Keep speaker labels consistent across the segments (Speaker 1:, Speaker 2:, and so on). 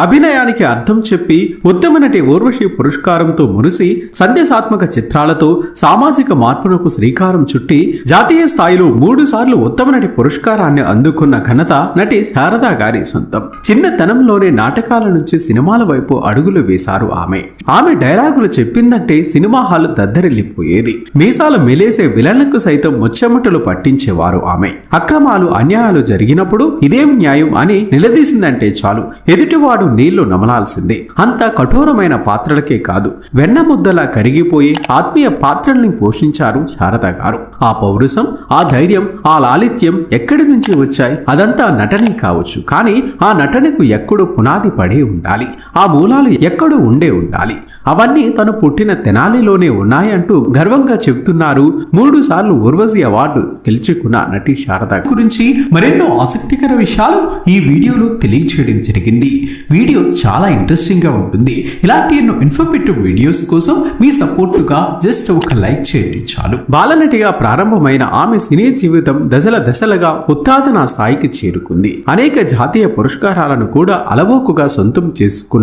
Speaker 1: అభినయానికి అర్థం చెప్పి ఉత్తమ నటి ఊర్వశి పురస్కారంతో మురిసి సందేశాత్మక చిత్రాలతో సామాజిక మార్పునకు శ్రీకారం చుట్టి జాతీయ స్థాయిలో మూడు సార్లు ఉత్తమ నటి పురస్కారాన్ని అందుకున్న ఘనత నటి శారదా గారి సొంతం. చిన్నతనంలోనే నాటకాల నుంచి సినిమాల వైపు అడుగులు వేశారు ఆమె. ఆమె డైలాగులు చెప్పిందంటే సినిమా హాల్ దద్దరిల్లిపోయేది. మీసాలు మెలేసే విలన్లకు సైతం ముచ్చెమటలు పట్టించేవారు ఆమె. అక్రమాలు అన్యాయాలు జరిగినప్పుడు ఇదేం న్యాయం అని నిలదీసిందంటే చాలు. ఎదుటివాడు నీళ్ళు నమలాల్సిందే. అంత కఠోరమైన పాత్రలకే కాదు. వెన్న ముద్దలా కరిగిపోయి ఆత్మీయ పాత్రల్ని పోషించారు శారద గారు. ఆ పౌరుషం ఆ ధైర్యం ఆ లాలిత్యం ఎక్కడి నుంచి వచ్చాయి? అదంతా నటనే కావచ్చు. కానీ ఆ నటనకు ఎక్కడో పునాది పడే ఉండాలి. ఆ మూలాలు ఎక్కడో ఉండే ఉండాలి. అవన్నీ తను పుట్టిన తెనాలిలోనే ఉన్నాయంటూ గర్వంగా చెబుతున్నారు మూడు సార్లు ఉర్వశి అవార్డు గెలుచుకున్న నటి శారద. గురించి మరెన్నో ఆసక్తికర విషయాలు ఈ వీడియోలో తెలియచేయడం జరిగింది. వీడియో చాలా ఇంట్రెస్టింగ్గా ఉంటుంది. ఇలాంటి ఎన్నో ఇన్ఫర్మేటివ్ వీడియోస్ కోసం మీ సపోర్టుగా జస్ట్ ఒక లైక్ చేయండి చాలు. బాలనటిగా ప్రారంభమైన ఆమె సినీ జీవితం దశల దశలుగా ఉత్తాదన స్థాయికి చేరుకుంది. అనేక జాతీయ పురస్కారాలను కూడా అలవోకుగా సొంతం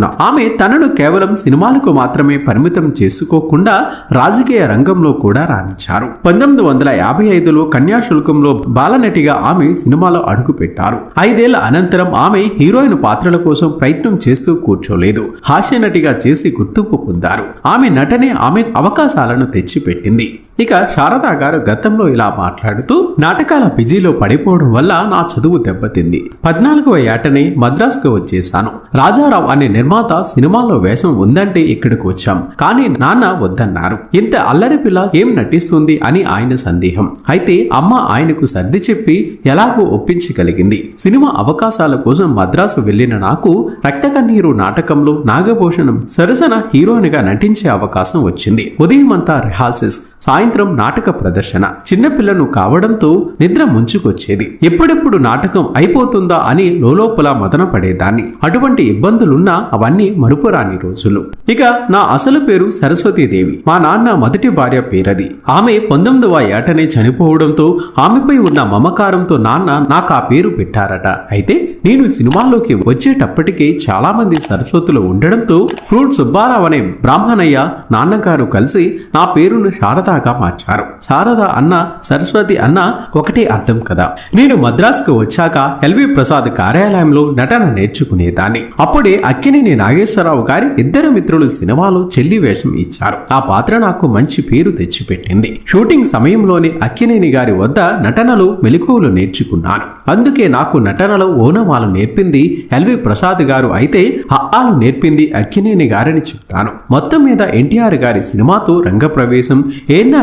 Speaker 1: చేసుకున్న ఆమె తనను కేవలం సినిమాలకు మాత్రమే పరిమితం చేసుకోకుండా రాజకీయ రంగంలో కూడా రాణించారు. పంతొమ్మిది వందల యాభై ఐదులో కన్యాశుల్కంలో బాలనటిగా ఆమె సినిమాలో అడుగుపెట్టారు. ఐదేళ్ళ అనంతరం ఆమె హీరోయిన్ పాత్రల కోసం ప్రయత్నం చేస్తూ కూర్చోలేదు. హాస్య నటిగా చేసి గుర్తింపు పొందారు. ఆమె నటనే ఆమె అవకాశాలను తెచ్చిపెట్టింది. ఇక శారదా గారు గతంలో ఇలా మాట్లాడుతూ నాటకాల బిజీలో పడిపోవడం వల్ల నా చదువు దెబ్బతింది. పద్నాలుగవ ఏటనే మద్రాసుకు వచ్చేసాను రాజారావు అనే నిర్మాత సినిమాలో వేషం ఉందంటే ఇక్కడికి వచ్చాం. కానీ నాన్న వద్దన్నారు. ఇంత అల్లరి పిల్ల ఏం నటిస్తుంది అని ఆయన సందేహం. అయితే అమ్మ ఆయనకు సర్ది చెప్పి ఎలాగో ఒప్పించగలిగింది. సినిమా అవకాశాల కోసం మద్రాసు వెళ్ళిన నాకు రక్త కన్నీరు నాటకంలో నాగభూషణం సరసన హీరోయిన్గా నటించే అవకాశం వచ్చింది. ఉదయం అంతా రిహార్సల్స్ సాయంత్రం నాటక ప్రదర్శన. చిన్నపిల్లను కావడంతో నిద్ర ముంచుకొచ్చేది. ఎప్పుడెప్పుడు నాటకం అయిపోతుందా అని లోలోపల మదన పడేదాన్ని అటువంటి ఇబ్బందులున్నా అవన్నీ మరుపురాని రోజులు. ఇక నా అసలు పేరు సరస్వతీదేవి. మా నాన్న మొదటి భార్య పేరది. ఆమె పంతొమ్మిదవ ఏటనే చనిపోవడంతో ఆమెపై ఉన్న మమకారంతో నాన్న నాకు ఆ పేరు పెట్టారట. అయితే నేను సినిమాల్లోకి వచ్చేటప్పటికే చాలా మంది సరస్వతులు ఉండడంతో ఫ్రూట్ సుబ్బారావు అనే బ్రాహ్మణయ్య నాన్నగారు కలిసి నా పేరును శారదాగా మార్చారు. శారద అన్న సరస్వతి అన్న ఒకటే అర్థం కదా. నేను మద్రాసుకు వచ్చాక ఎల్వి ప్రసాద్ కార్యాలయంలో నటన నేర్చుకునేదాన్ని. అప్పుడే అక్కినేని నాగేశ్వరరావు గారి ఇద్దరు మిత్రులు సినిమాలో చెల్లి వేషం ఇచ్చారు. ఆ పాత్ర నాకు మంచి పేరు తెచ్చిపెట్టింది. షూటింగ్ సమయంలోనే అక్కినేని గారి వద్ద నటనలో మెలకువలు నేర్చుకున్నాను. అందుకే నాకు నటనలో ఓనమాలు నేర్పింది ఎల్వి ప్రసాద్ గారు అయితే హాలు నేర్పింది అక్కినేని గారని చెప్తాను. మొత్తం మీద ఎన్టీఆర్ గారి సినిమాతో రంగప్రవేశం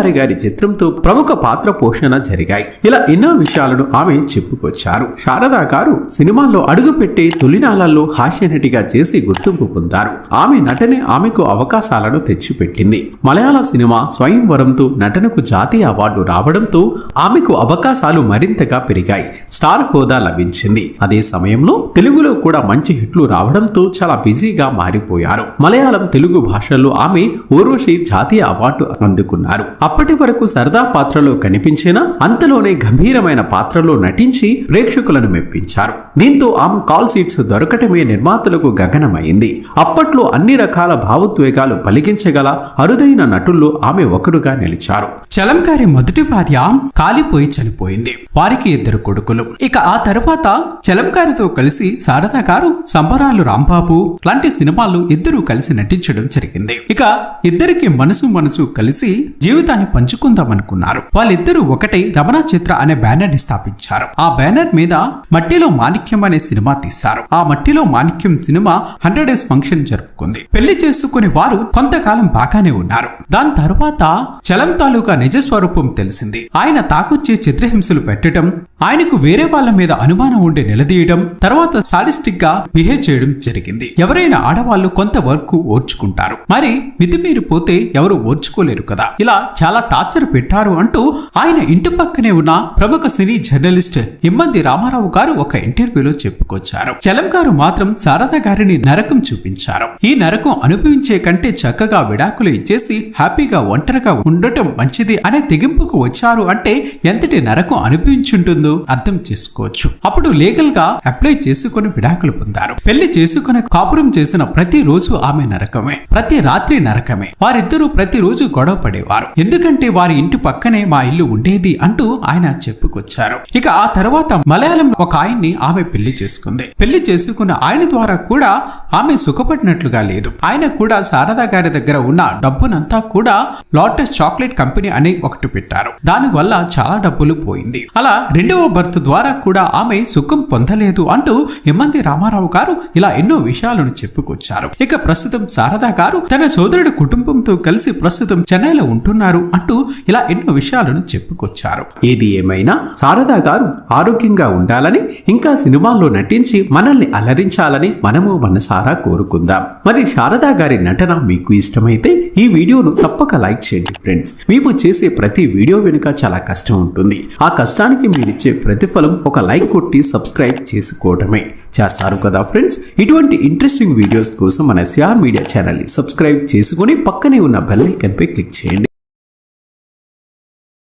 Speaker 1: ఏఎన్ఆర్ గారి చిత్రంతో ప్రముఖ పాత్ర పోషణ జరిగాయి. ఇలా ఎన్నో విషయాలను ఆమె చెప్పుకొచ్చారు. శారదా గారు సినిమాల్లో అడుగుపెట్టే తొలినాళ్ళలో హాస్య నటిగా చేసి గుర్తింపు పొందారు. ఆమె నటనే ఆమెకు అవకాశాలను తెచ్చిపెట్టింది. మలయాళ సినిమా స్వయంవరంతో నటనకు జాతీయ అవార్డు రావడంతో ఆమెకు అవకాశాలు మరింతగా పెరిగాయి. స్టార్ హోదా లభించింది. అదే సమయంలో తెలుగులో కూడా మంచి హిట్లు రావడంతో చాలా బిజీగా మారిపోయారు. మలయాళం తెలుగు భాషల్లో ఆమె ఊర్వశి జాతీయ అవార్డు అందుకున్నారు. అప్పటి వరకు సరదా పాత్రలో కనిపించినా అంతలోనే గంభీరమైన పాత్రలో నటించి ప్రేక్షకులను మెప్పించారు. దీంతో ఆమె కాల్ సీట్స్ దొరకటమే నిర్మాతలకు గగనమైంది. అప్పట్లో అన్ని రకాల భావోద్వేగాలు పలికించగల అరుదైన నటుల్లో ఆమె ఒకరుగా నిలిచారు. చలంకారి మొదటి భార్య కాలిపోయి చనిపోయింది. వారికి ఇద్దరు కొడుకులు. ఇక ఆ తరువాత చలంకారితో కలిసి సారదా గారు సంబరాలు రాంబాబు లాంటి సినిమాల్లో ఇద్దరు కలిసి నటించడం జరిగింది. ఇక ఇద్దరికి మనసు మనసు కలిసి జీవితాన్ని పంచుకుందామనుకున్నారు. వాళ్ళిద్దరూ ఒకటై రమణ చిత్ర అనే బ్యానర్ని స్థాపించారు. ఆ బ్యానర్ మీద మట్టిలో మాణిక్యం అనే సినిమా తీశారు. ఆ Mattilo Manikyam cinema hundred days function జరుపుకుంది. పెళ్ళి చేసుకుని వారు కొంతకాలం బాగానే ఉన్నారు. దాని తరువాత చలం తాలూకా నిజ స్వరూపం తెలిసింది. ఆయన తాకొచ్చే చిత్రహింసలు పెట్టడం ఆయనకు వేరే వాళ్ళ మీద అనుమానం ఉండి నిలదీయడం తర్వాత సాడిస్టిక్గా బిహేవ్ చేయడం జరిగింది. ఎవరైనా ఆడవాళ్ళు కొంత వరకు ఓర్చుకుంటారు. మరి మితిమీరిపోతే ఎవరు ఓర్చుకోలేరు కదా. ఇలా చాలా టార్చర్ పెట్టారు అంటూ ఆయన ఇంటి పక్కనే ఉన్న ప్రముఖ సినీ జర్నలిస్ట్ ఇమ్మంది రామారావు గారు ఒక ఇంటర్వ్యూలో చెప్పుకొచ్చారు. చలం గారు మాత్రం శారద గారిని నరకం చూపించారు. ఈ నరకం అనుభవించే కంటే చక్కగా విడాకులు ఇచ్చేసి హ్యాపీగా ఒంటరిగా ఉండటం మంచిది అనే తెగింపుకు వచ్చారు అంటే ఎంతటి నరకం అనుభవించుంటుందో అర్థం చేసుకోవచ్చు. అప్పుడు లీగల్గా అప్లై చేసుకుని విడాకులు పొందారు. పెళ్ళి చేసుకుని కాపురం చేసిన ప్రతి రోజు ఆమె నరకమే. ప్రతి రాత్రి నరకమే. వారిద్దరూ ప్రతిరోజు గొడవ పడేవారు. ఎందుకంటే వారి ఇంటి పక్కనే మా ఇల్లు ఉండేది అంటూ ఆయన చెప్పుకొచ్చారు. ఇక ఆ తర్వాత మలయాళం ఒక ఆయన్ని ఆమె పెళ్ళి చేసుకుంది. పెళ్ళి చేసుకున్న ఆయన ద్వారా కూడా ఆమె సుఖపడినట్లుగా లేదు. ఆయన కూడా శారదా గారి దగ్గర ఉన్న డబ్బునంతా కూడా లోటస్ చాక్లెట్ కంపెనీ అని ఒకటి పెట్టారు. దాని వల్ల చాలా డబ్బులు పోయింది. అలా రెండవ భర్త ద్వారా కూడా ఆమె సుఖం పొందలేదు అంటూ ఎమ్మంది రామారావు గారు ఇలా ఎన్నో విషయాలను చెప్పుకొచ్చారు. ఇక ప్రస్తుతం శారదా గారు తన సోదరుడి కుటుంబంతో కలిసి ప్రస్తుతం చెన్నైలో ఉంటున్నారు. అంటూ ఇలా ఎన్నో విషయాలను చెప్పుకొచ్చారు. ఏది ఏమైనా శారదా గారు ఆరోగ్యంగా ఉండాలని ఇంకా సినిమాల్లో నటించి మనల్ని అలరించాలని మనము మనసారా కోరుకుందాం. మరి శారదా గారి నటన మీకు ఇష్టమైతే ఈ వీడియోను తప్పక లైక్ చేయండి ఫ్రెండ్స్. మేము చేసే ప్రతి వీడియో వెనుక చాలా కష్టం ఉంటుంది. ఆ కష్టానికి మీరిచ్చే ప్రతిఫలం ఒక లైక్ కొట్టి సబ్స్క్రైబ్ చేసుకోవడమే. చేస్తారు కదా ఫ్రెండ్స్? ఇటువంటి ఇంట్రెస్టింగ్ వీడియోస్ కోసం మన సిఆర్ మీడియా ఛానల్ని సబ్స్క్రైబ్ చేసుకుని పక్కనే ఉన్న బెల్ ఐకన్పై క్లిక్ చేయండి.